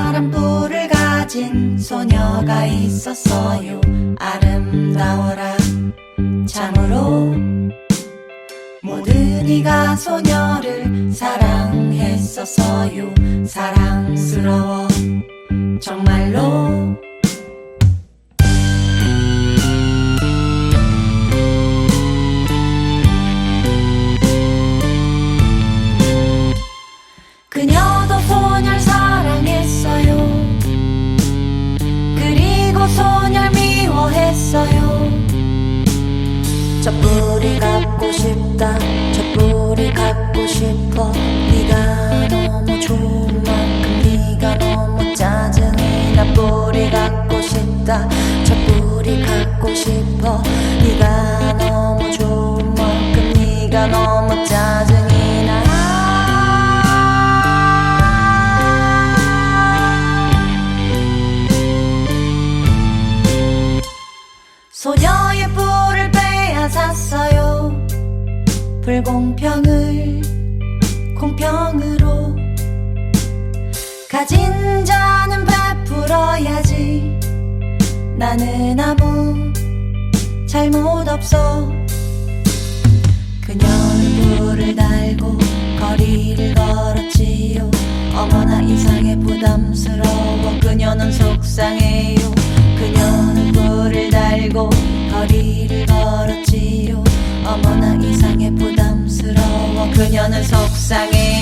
사람뿔을 가진 소녀가 있었어요. 아름다워라. 참으로 모든 이가 소녀를 사랑했었어요. 사랑스러워. 정말로 소녀를 미워했어요. 저 뿌리 갖고 싶 소녀의 뿔을 빼앗았어요. 불공평을 공평으로 가진 자는 베풀어야지. 나는 아무 잘못 없어. 그녀는 뿔을 달고 거리를 걸었지요. 어머나 이상해 부담스러워. 그녀는 속상해요 그녀는 속상해요